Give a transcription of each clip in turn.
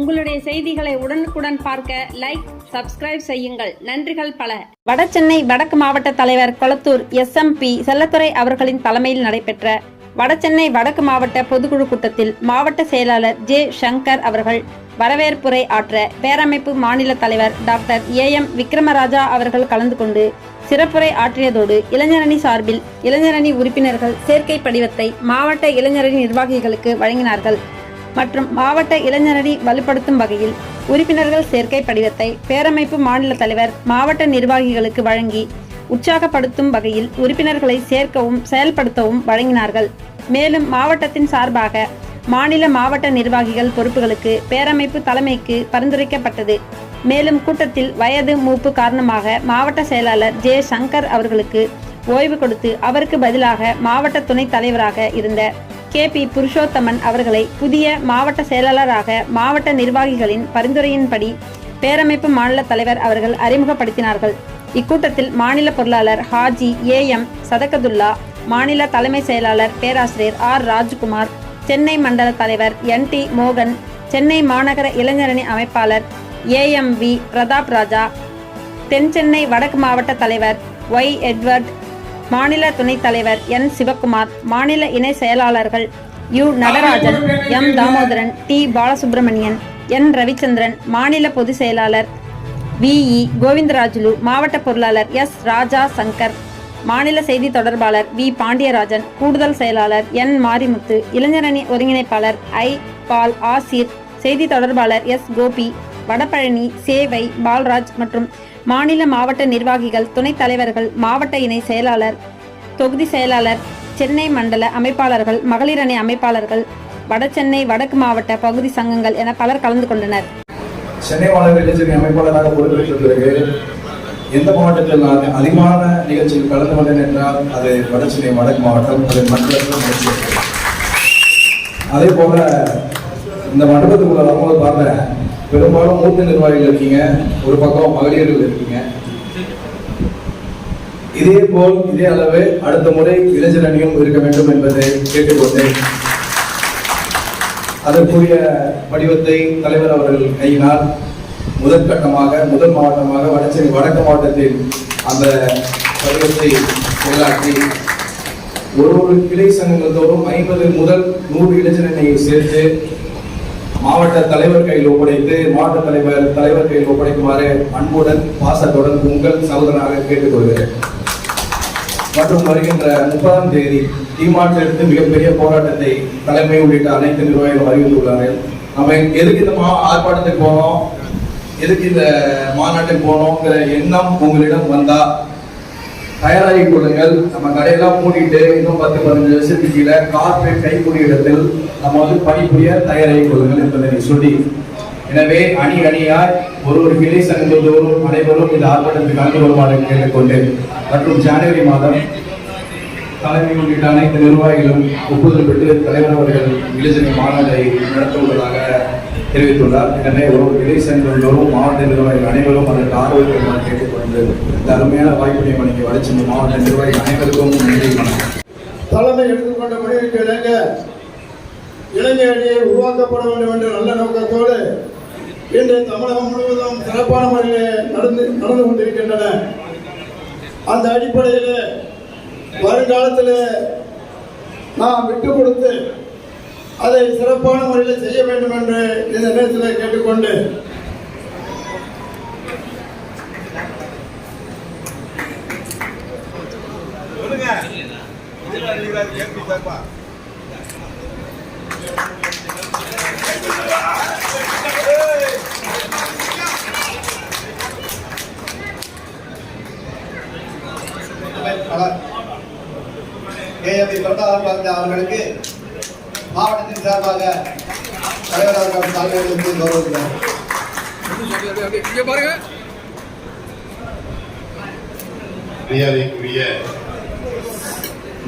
உங்களுடைய செய்திகளை உடனுக்குடன் பார்க்க லைக் சப்ஸ்கிரைப் செய்யுங்கள். நன்றிகள் பல. வடசென்னை வடக்கு மாவட்ட தலைவர் கொளத்தூர் எஸ்எம்பி செல்லத்துறை அவர்களின் தலைமையில் நடைபெற்ற வடசென்னை வடக்கு மாவட்ட பொதுக்குழு கூட்டத்தில் மாவட்ட செயலாளர் ஜே சங்கர் அவர்கள் வரவேற்புரை ஆற்ற பேரமைப்பு மாநில தலைவர் டாக்டர் ஏ எம் விக்ரமராஜா அவர்கள் கலந்து கொண்டு சிறப்புரை ஆற்றியதோடு இளைஞரணி சார்பில் இளைஞரணி உறுப்பினர்கள் சேர்க்கை படிவத்தை மாவட்ட இளைஞரணி நிர்வாகிகளுக்கு வழங்கினார்கள். மற்றும் மாவட்ட இளைஞரணி வலுப்படுத்தும் வகையில் உறுப்பினர்கள் சேர்க்கை படிவத்தை பேரமைப்பு மாநில தலைவர் மாவட்ட நிர்வாகிகளுக்கு வழங்கி உற்சாகப்படுத்தும் வகையில் உறுப்பினர்களை சேர்க்கவும் செயல்படுத்தவும் வழங்கினார்கள். மேலும் மாவட்டத்தின் சார்பாக மாநில மாவட்ட நிர்வாகிகள் பொறுப்புகளுக்கு பேரமைப்பு தலைமைக்கு பரிந்துரைக்கப்பட்டது. மேலும் கூட்டத்தில் வயது மூப்பு காரணமாக மாவட்ட செயலாளர் ஜே. சங்கர் அவர்களுக்கு ஓய்வு கொடுத்து அவருக்கு பதிலாக மாவட்ட துணைத் தலைவராக இருந்த கே. பி. புருஷோத்தமன் அவர்களை புதிய மாவட்ட செயலாளராக மாவட்ட நிர்வாகிகளின் பரிந்துரையின்படி பேரமைப்பு மாநில தலைவர் அவர்கள் அறிமுகப்படுத்தினார்கள். இக்கூட்டத்தில் மாநில பொருளாளர் ஹாஜி ஏ. எம். சதகதுல்லா மாநில தலைமை செயலாளர் பேராசிரியர் ஆர். ராஜ்குமார் சென்னை மண்டல தலைவர் என். டி. மோகன் சென்னை மாநகர இளைஞரணி அமைப்பாளர் A. M. V. Pratap Raja தென் சென்னை வடக்கு மாவட்ட தலைவர் ஒய். எட்வர்ட் மாநில துணைத் தலைவர் என். சிவக்குமார் மாநில இணை செயலாளர்கள் U. Natarajan M. Damodaran T. Balasubramanian N. Ravichandran மாநில பொதுச் செயலாளர் விஇ கோவிந்தராஜுலு மாவட்ட பொருளாளர் எஸ். ராஜா சங்கர் மாநில செய்தி தொடர்பாளர் வி. பாண்டியராஜன் கூடுதல் செயலாளர் என். மாரிமுத்து இளைஞரணி ஒருங்கிணைப்பாளர் ஐ. பால் ஆசிர் செய்தி தொடர்பாளர் எஸ். கோபி வடபழனி சேவை பால்ராஜ் மற்றும் மாநில மாவட்ட நிர்வாகிகள் துணைத் தலைவர்கள் மாவட்ட இணை செயலாளர் தொகுதி செயலாளர் சென்னை மண்டல அமைப்பாளர்கள் மகளிரணி அமைப்பாளர்கள் வடசென்னை வடக்கு மாவட்ட பகுதி சங்கங்கள் என பலர் கலந்து கொண்டனர். சென்னை மாநகர இளைஞரணி அமைப்பாளராக பொறுப்பேற்ற பிறகு எந்த மாவட்டத்தில் நான் அதிகமான நிகழ்ச்சியில் கலந்து கொண்டேன் என்றால் அது வடசென்னை வடக்கு மாவட்டம் அது மண்டலத்தில் அதே போல இந்த மண்டபத்துக்குள்ள வரும்போது பார்த்தேன் பெரும்பாலும் மூத்த நிர்வாகிகள் இருக்கீங்க ஒரு பக்கம் மகளிர்கள் இருக்கீங்க. இதே போல் இதே அளவு அடுத்த முறை இளைஞர் அணியும் இருக்க வேண்டும் என்பதை கேட்டுக்கொண்டேன். அதற்குரிய படிவத்தை தலைவர் அவர்கள் கையினால் முதற்கட்டமாக முதல் மாவட்டமாக வடசென்னை வடக்கு மாவட்டத்தில் அந்த படிவத்தை செயலாற்றி ஒரு ஒரு கிளை சங்கங்கள் தோறும் ஐம்பது முதல் நூறு இளைஞரணியை சேர்த்து மாவட்ட தலைவர் கையில் ஒப்படைத்து மாவட்ட தலைவர் தலைவர் கையில் ஒப்படைக்குமாறு அன்புடன் பாசத்துடன் உங்கள் சகோதரனாக கேட்டுக்கொள்கிறேன். மற்றும் வருகின்ற முப்பதாம் தேதி டிமார்ட் மிகப்பெரிய போராட்டத்தை தலைமை உள்ளிட்ட அனைத்து நிர்வாகிகள் அறிவித்துள்ளார்கள் நம்ம எதுக்கு இந்த மா ஆர்ப்பாட்டத்துக்கு போனோம்? எதுக்கு இந்த மாநாட்டுக்கு போனோங்கிற எண்ணம் உங்களிடம் வந்தா தயாராகி கொள்ளுங்கள். நம்ம கடையெல்லாம் மூடிட்டு இன்னும் பத்து பதினஞ்சு வருஷத்துக்கு கீழே கார்பரேட் கைக்கூடிய இடத்தில் நம்ம வந்து பணிபுரிய தயாராகி கொள்ளுங்கள் என்பதை சொல்லி. எனவே அணி அணியார் ஒரு ஒரு கிளை சங்கத்தோறும் அனைவரும் இந்த ஆர்ப்பாட்டத்தில் கலந்து வருமாறு கேட்டுக்கொண்டு மற்றும் ஜனவரி மாதம் தலைமை உள்ளிட்ட அனைத்து நிர்வாகிகளும் ஒப்புதல் பெற்று தலைவர் அவர்கள் இளைஞர் மாநாட்டை நடத்த உள்ளதாக தெரிவித்துள்ளார். எனவே ஒரு ஒரு இலை மாவட்ட நிர்வாகிகள் அனைவரும் அதற்கு ஆர்வம் கேட்டுக்கொண்டு இந்த அருமையான வாய்ப்பினை வழங்கி வளர்ச்சி மாவட்ட நிர்வாகிகள் அனைவருக்கும் நன்றி வணக்கம். தலைமை எடுத்துக்கொண்ட முடிவுக்கு இணங்க இளைஞர் அணியை உருவாக்கப்பட வேண்டும் என்ற நல்ல நோக்கத்தோடு இன்று தமிழகம் முழுவதும் சிறப்பான முறையில் நடந்து நடந்து கொண்டிருக்கின்றன. அந்த அடிப்படையில் வருங்காலத்தில் நாம் விட்டு கொடுத்து அதை சிறப்பான முறையில் செய்ய வேண்டும் என்று இந்த நேரத்தில் கேட்டுக்கொண்டு ஏஎம்பி தொண்டாளர் பார்த்த அவர்களுக்கு மாவட்டத்தின் சார்பாக தலைவர் அவர்கள் தலைவர்களுக்கு கௌரவிக்கிறார் மரியாதைக்குரிய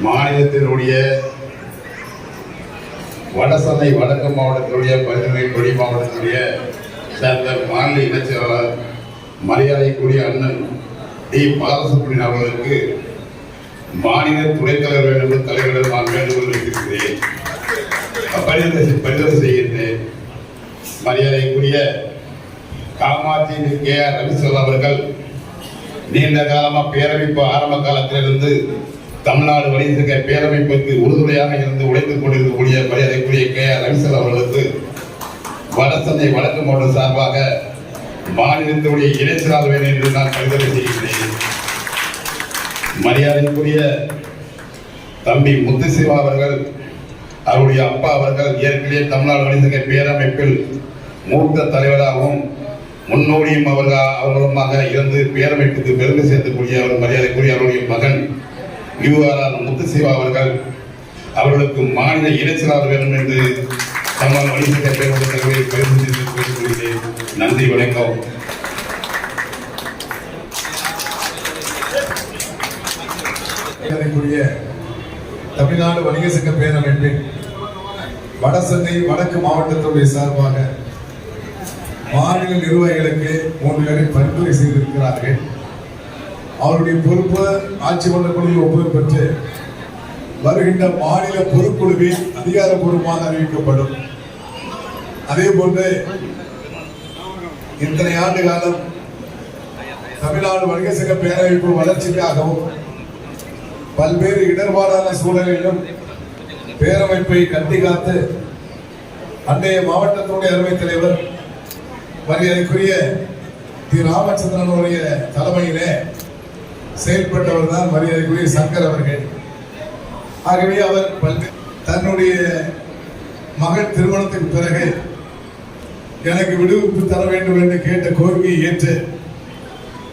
மாநிலத்தினுடைய வடசென்னை வடக்கு மாவட்டத்தினுடைய பரிந்துரை கொடி மாவட்டத்தினுடைய சேர்ந்த மாநில இணைச் செயலாளர் மரியாதைக்குரிய அண்ணன் டி. பாலசுப்ரமணியன் அவர்களுக்கு மாநில துணைத் தலைவர் வேண்டும் என்று தலைவரிடம் நான் வேண்டுகோள் வைத்திருக்கிறேன். பரிந்துரை பரிந்துரை செய்கின்றேன் மரியாதைக்குரிய காமாட்சி கே ஆர் ரவிசல் அவர்கள் நீண்ட காலமாக பேரமைப்பு ஆரம்ப காலத்திலிருந்து தமிழ்நாடு வணிக பேரமைப்புக்கு உறுதுணையாக இருந்து உழைத்துக் கொண்டிருக்கக்கூடிய மரியாதைக்குரிய கே ஆர் ரவிசல் அவர்களுக்கு வடசந்தை வடக்கு மன்ற சார்பாக மாநிலத்தினுடைய இணைச்சலாக வேண்டும் என்று நான் பரிந்துரை செய்கின்றேன். மரியாதைக்குரிய தம்பி முத்துசிவா அவர்கள் அவருடைய அப்பா அவர்கள் ஏற்கனவே தமிழ்நாடு வணிக பேரமைப்பில் மூத்த தலைவராகவும் முன்னோடியும் அவர்கள் அவர்களுமாக இருந்து பேரமைப்புக்கு பெருமை சேர்த்துக்கூடிய அவர் மரியாதைக்குரிய அவருடைய மகன் யுஆர் முத்துசிவா அவர்கள் அவர்களுக்கு மாநில இணைச்சலாளர் வேண்டும் என்று தமிழ்நாடு வணிக பேரமைப்பு பெருமை சேர்த்து பேசிக்கொள்கிறேன் நன்றி வணக்கம். கூடிய தமிழ்நாடு வணிக சங்க பேரமைப்பின் வடசென்னை வடக்கு மாவட்டத்துடைய சார்பாக மாநில நிர்வாகிகளுக்கு மூன்று பேரை பரிந்துரை செய்திருக்கிறார்கள். அவருடைய பொறுப்பு ஆட்சி மன்ற குழுவில் ஒப்புதல் பெற்று வருகின்ற மாநில பொதுக்குழுவில் அதிகாரப்பூர்வமாக அறிவிக்கப்படும். அதே போன்று இத்தனை ஆண்டு காலம் தமிழ்நாடு வணிக சங்க பேரமைப்பு வளர்ச்சிக்காகவும் பல்வேறு இடர்பாடான சூழலிலும் பேரமைப்பை கட்டி காத்து அன்றைய மாவட்டத்தினுடைய அருமை தலைவர் மரியாதைக்குரிய திரு ராமச்சந்திரனுடைய தலைமையிலே செயல்பட்டவர் தான் மரியாதைக்குரிய சங்கர் அவர்கள். ஆகவே அவர் தன்னுடைய மகள் திருமணத்துக்கு பிறகு எனக்கு விடுவிப்பு தர வேண்டும் என்று கேட்ட கோரிக்கையை ஏற்று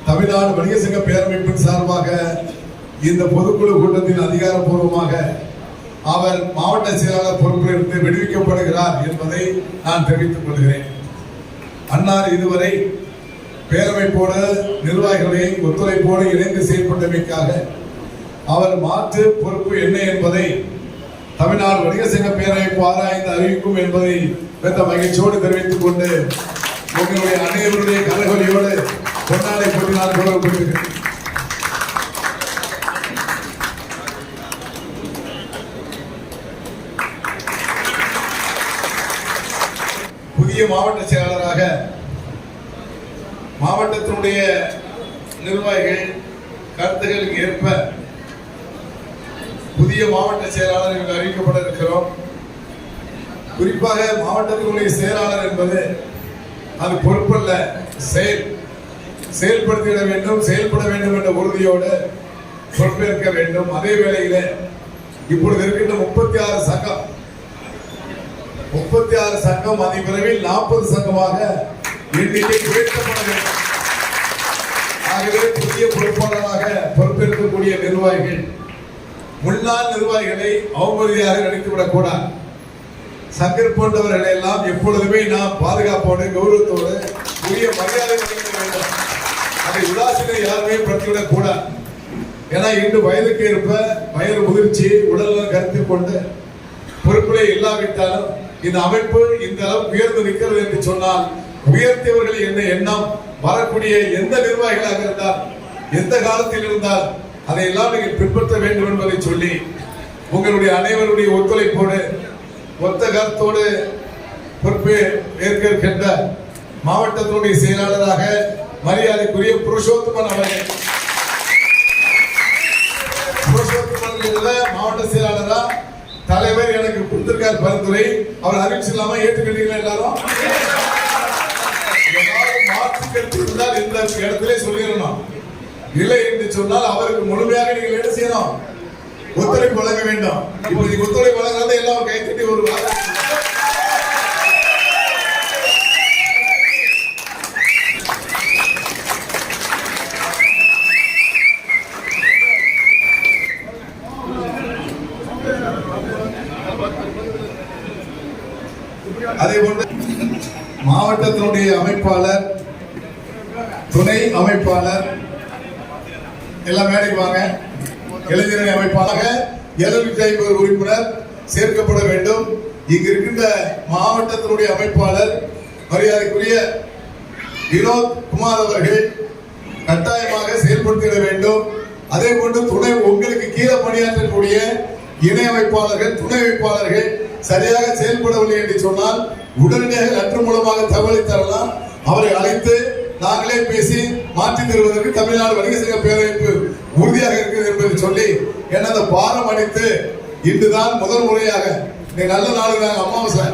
தமிழ்நாடு வணிக சங்க பேரமைப்பின் சார்பாக இந்த பொதுக்குழு கூட்டத்தில் அதிகாரப்பூர்வமாக அவர் மாவட்ட செயலாளர் பொறுப்பிலிருந்து விடுவிக்கப்படுகிறார் என்பதை நான் தெரிவித்துக் கொள்கிறேன். அன்னார் இதுவரை பேரமைப்போடு நிர்வாகிகளை ஒத்துழைப்போடு இணைந்து செயல்பட்டமைக்காக அவர் மாற்று பொறுப்பு என்ன என்பதை தமிழ்நாடு வணிக சங்க பேரமைப்பு ஆராய்ந்து அறிவிக்கும் என்பதை பெற்ற மகிழ்ச்சியோடு தெரிவித்துக் கொண்டு உங்களுடைய அனைவருடைய கலகொலியோடு கொண்டாடை கொண்டு நான் மாவட்ட செயலாளராக மாவட்டத்தினுடைய நிர்வாகிகள் கருத்துகளுக்கு ஏற்ப புதிய மாவட்ட செயலாளர் அறிவிக்கப்பட இருக்கிறோம். குறிப்பாக மாவட்டத்தினுடைய செயலாளர் என்பது அது பொறுப்பல்ல செயல் செயல்படுத்திட வேண்டும் செயல்பட வேண்டும் என்ற உறுதியோடு பொறுப்பேற்க வேண்டும். அதே வேளையில் இப்பொழுது இருக்கின்ற முப்பத்தி ஆறு சங்கம் முப்பத்தி ஆறு சங்கம் அதிவிரைவில் நாற்பது சங்கமாக எண்ணிக்கை உயர்த்தப்பட வேண்டும். ஆகவே புதிய பொறுப்பாளராக பொறுப்பேற்கக்கூடிய நிர்வாகிகள் முன்னாள் நிர்வாகிகளை அவமதியாக நடித்துவிடக் கூடாது. சங்கர் போன்றவர்களை எல்லாம் எப்பொழுதுமே நாம் பாதுகாப்போடு கௌரவத்தோடு உரிய மரியாதை வழங்க வேண்டும். அதை உதாசீனம் யாருமே படுத்திவிடக் கூடாது. ஏன்னா இன்று வயதுக்கு ஏற்ப வயது முதிர்ச்சி உடல்நலம் கருத்தில் கொண்டு பொறுப்பிலே இல்லாவிட்டாலும் இந்த அமைப்பு இந்த அளவு உயர்ந்து நிற்கிறது என்று சொன்னால் உயர்த்தியவர்கள் என்ன எண்ணம் வரக்கூடிய எந்த நிர்வாகிகளாக இருந்தால் எந்த காலத்தில் இருந்தால் அதையெல்லாம் நீங்கள் பின்பற்ற வேண்டும் என்பதை சொல்லி உங்களுடைய அனைவருடைய ஒத்துழைப்போடு ஒத்த கருத்தோடு பொறுப்பு ஏற்க மாவட்டத்தினுடைய செயலாளராக மரியாதைக்குரிய புருஷோத்தமன் அவர்கள். புருஷோத்தமன் மாவட்ட செயலாளர் இருக்கார் பரிந்துரை. அவர் அறிவிச்சிடலாமா ஏற்றுக்கிட்டீங்களா எல்லாரும்? மாற்று கருத்து இருந்தால் இந்த இடத்திலே சொல்லிடணும். இல்லை என்று சொன்னால் அவருக்கு முழுமையாக நீங்கள் என்ன செய்யணும்? ஒத்துழைப்பு வழங்க வேண்டும். இப்போ நீங்க ஒத்துழைப்பு வழங்காத எல்லாம் கைத்தட்டி ஒரு வாரம் அதே போன்று கூட்டத்தினுடைய அமைப்பாளர் துணை அமைப்பாளர் எல்லாம் மேடைக்கு வாங்க. இளைஞரணி அமைப்பாளராக எழுநூற்றி ஐம்பது உறுப்பினர் சேர்க்கப்பட வேண்டும். இங்கு இருக்கின்ற மாவட்டத்தினுடைய அமைப்பாளர் மரியாதைக்குரிய வினோத் குமார் அவர்கள் கட்டாயமாக செயல்படுத்திட வேண்டும். அதே போன்று துணை உங்களுக்கு கீழே பணியாற்றக்கூடிய இணை அமைப்பாளர்கள் துணை அமைப்பாளர்கள் சரியாக செயல்படவில்லை என்று சொன்னால் உடனடியாக லெட்டர் மூலமாக தகவலை தரலாம். அவரை அழைத்து நாங்களே பேசி மாற்றி தருவதற்கு தமிழ்நாடு வணிக சங்க பேரமைப்பு உறுதியாக இருக்கிறது என்பதை சொல்லி என்ன அந்த பாரம் அடித்து இன்றுதான் முதல் முறையாக இன்னைக்கு நல்ல நாளுங்க அமாவாசை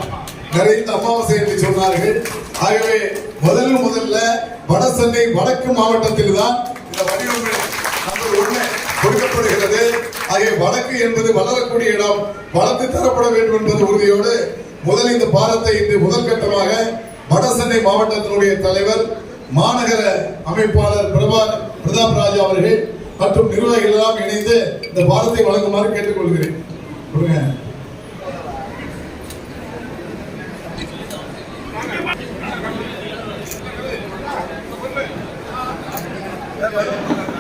நிறைந்த அமாவாசை என்று சொன்னார்கள். ஆகவே முதல் முதல்ல வடசென்னை வடக்கு மாவட்டத்தில் தான் இந்த வடிவமைப்பு நம்பர் ஒண்ணு கொடுக்கப்படுகிறது. ஆகிய வடக்கு என்பது வளரக்கூடிய இடம் வளர்த்து தரப்பட வேண்டும் என்பது உறுதியோடு முதல் இந்த பாலத்தை இன்று முதல் கட்டமாக வடசென்னை மாவட்டத்தினுடைய தலைவர் மாநகர அமைப்பாளர் பிரபா பிரதாப் ராஜா அவர்கள் மற்றும் நிர்வாகிகள் எல்லாம் இணைந்து இந்த பாலத்தை வழங்குமாறு கேட்டுக்கொள்கிறேன்.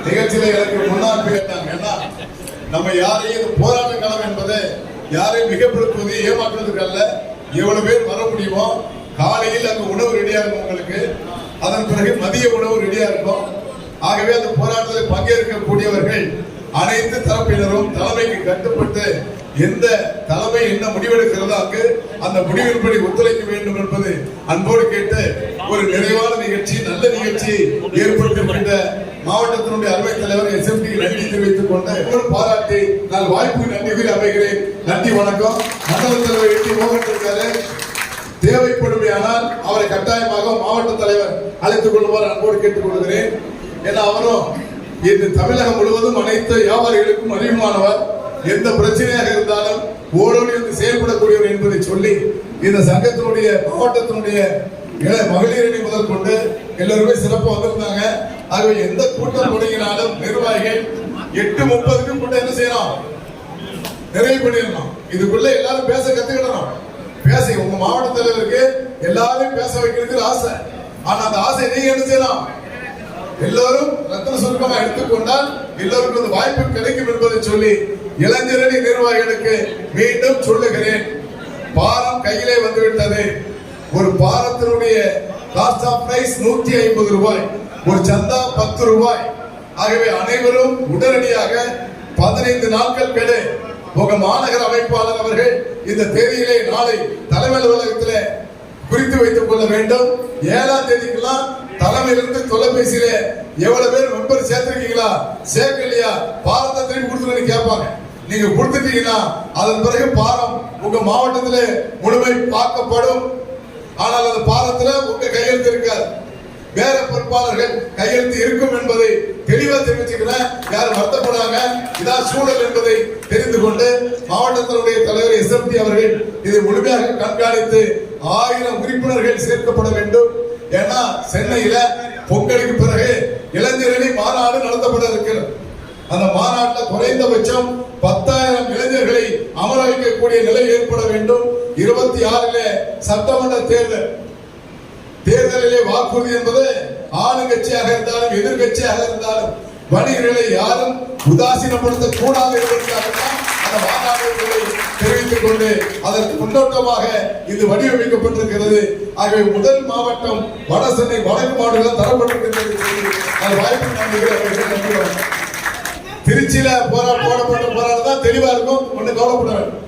நிகழ்ச்சியில எனக்கு முன்னாள் கேட்டாங்க ஏன்னா நம்ம யாரையும் போராட்ட காலம் என்பதை யாரையும் மிகப்படுத்துவது ஏமாற்றுவதற்கு அல்ல எவ்வளவு பேர் வர முடியுமோ காலையில் அங்கு உணவு ரெடியா இருக்கும் உங்களுக்கு. அதன் பிறகு மதிய உணவு ரெடியா இருக்கும். ஆகவே அந்த போராட்டத்தில் பங்கேற்கக்கூடியவர்கள் அனைத்து தரப்பினரும் தலைமைக்கு கட்டுப்பட்டு எந்த தலைமை என்ன முடிவெடுக்கிறதோ அங்கு அந்த முடிவின்படி ஒத்துழைக்க வேண்டும் என்பது அன்போடு கேட்டு ஒரு நிறைவான நிகழ்ச்சி நல்ல நிகழ்ச்சி ஏற்படுத்தப்பட்ட மாவட்டத்தினுடைய அருமை தலைவர் தெரிவித்துக் பாராட்டி நான் வாய்ப்புக்கு நன்றி கூறி அமைகிறேன். நன்றி வணக்கம். மண்டல தலைவர் எட்டி மோகன் இருக்காரு தேவைப்படுமையானால் அவரை கட்டாயமாக மாவட்ட தலைவர் அழைத்துக் கொள்ளுமாறு அன்போடு கேட்டுக் கொள்கிறேன். ஏன்னா அவரும் இன்று தமிழகம் முழுவதும் அனைத்து வியாபாரிகளுக்கும் அறிவுமானவர். எந்த பிரச்சனையாக இருந்தாலும் ஓடோடி வந்து செயல்படக்கூடியவர் என்பதை சொல்லி இந்த சங்கத்தினுடைய மாவட்டத்தினுடைய இள மகளிர் அணி முதல் கொண்டு எல்லாருமே சிறப்பாக வந்திருந்தாங்க. ஆகவே எந்த கூட்டம் தொடங்கினாலும் நிர்வாகிகள் எட்டு முப்பதுக்கும் கூட்டம் என்ன செய்யணும் நிறைவு பண்ணிடணும் இதுக்குள்ள எல்லாரும் பேச கத்துக்கிடணும். பேச உங்க மாவட்ட தலைவருக்கு எல்லாரும் பேச வைக்கிறதுக்கு ஆசை. ஆனா அந்த ஆசை நீங்க என்ன செய்யலாம்? எல்லோரும் ரத்தன சுருக்கமா எடுத்துக்கொண்டால் எல்லோருக்கும் அந்த வாய்ப்பு கிடைக்கும் என்பதை சொல்லி இளைஞரணி நிர்வாகிகளுக்கு மீண்டும் சொல்லுகிறேன். பாரம் கையிலே வந்துவிட்டது. ஒரு பாரத்தினுடைய காஸ்ட் ஆஃப் பிரைஸ் நூற்றி ஐம்பது ரூபாய். ஒரு சந்தா பத்து ரூபாய். ஆகவே அனைவரும் உடனடியாக பதினைந்து நாட்கள் கெடு உங்க மாநகர அமைப்பாளர் அவர்கள் இந்த தேதியிலே நாளை தலைமை அலுவலகத்திலே குறித்து வைத்துக் கொள்ள வேண்டும். ஏழாம் தேதிக்கெல்லாம் தலைமையிலிருந்து தொலைபேசியில எவ்வளவு பேர் மெம்பர் சேர்த்திருக்கீங்களா? சேர்க்கலையா? பாரத்தை திருப்பி கொடுத்துருன்னு கேட்பாங்க. நீங்க கொடுத்துட்டீங்கன்னா அதன் பிறகு பாரம் உங்க மாவட்டத்திலே முழுமை பார்க்கப்படும். ஆனால் அந்த பாரத்துல உங்க கையெழுத்து இருக்காது. வேற பொறுப்பாளர்கள் கையெழுத்து இருக்கும் என்பதை தெளிவா தெரிவிச்சுக்கிறேன் யாரும் வருத்தப்படாங்க இதான் சூழல் என்பதை தெரிந்து கொண்டு மாவட்டத்தினுடைய தலைவர் எஸ் அவர்கள் இதை முழுமையாக கண்காணித்து ஆயிரம் உறுப்பினர்கள் சேர்க்கப்பட வேண்டும். ஏன்னா சென்னையில பொங்கலுக்கு பிறகு இளைஞரணி மாநாடு நடத்தப்பட இருக்கிறது. அந்த மாநாட்டில் குறைந்தபட்சம் பத்தாயிரம் இளைஞர்களை அமர வைக்கக்கூடிய நிலை ஏற்பட வேண்டும். இருபத்தி ஆறுல சட்டமன்ற தேர்தல். தேர்தலிலே வாக்குறுதி என்பது ஆளுங்கட்சியாக இருந்தாலும் எதிர்கட்சியாக இருந்தாலும் வணிகர்களை யாரும் உதாசீனப்படுத்த கூடாது என்பதற்காகத்தான் அந்த மாநாடு தெரிவித்துக் கொண்டு அதற்கு முன்னோட்டமாக இது வடிவமைக்கப்பட்டிருக்கிறது. ஆகவே முதல் மாவட்டம் வட சென்னை வடக்கு மாவட்டம் தரப்பட்டிருக்கிறது அது வாய்ப்பு நம்புகிறேன். திருச்சியில போரா போடப்பட்ட போராட்டம் தான் தெளிவா இருக்கும். ஒன்று கவலைப்பட வேண்டும்.